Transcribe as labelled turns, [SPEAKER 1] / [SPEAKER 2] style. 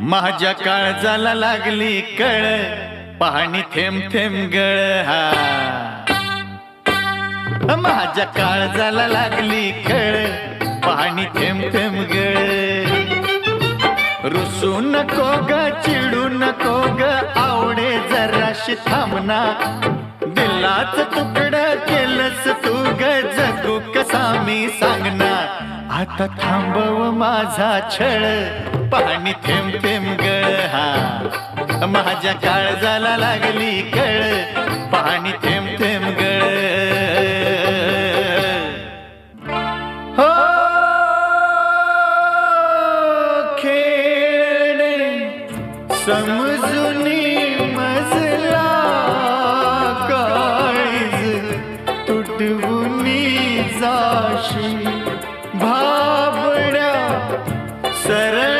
[SPEAKER 1] माझ्या काळजाला लागली कळ पाहणी थेंब थेंब गळ हा. माझ्या काळजाला लागली कळ पाहणी थेंब थेंब गळ. रुसू नको ग चिडू नको ग आवडे जराशी थांबना दिलाच तुकडं केलंस तू ग जगू कसा मी सांगना आता थांबव माझा छळ पाणी थेंब थेंब गळ गळहा माझ्या काळजाला लागली कळ. पाणी थेंब थेंब गळ. हो खेळणे समजून मजला काळीज. तुटवून जाशी भाबड्या सरळ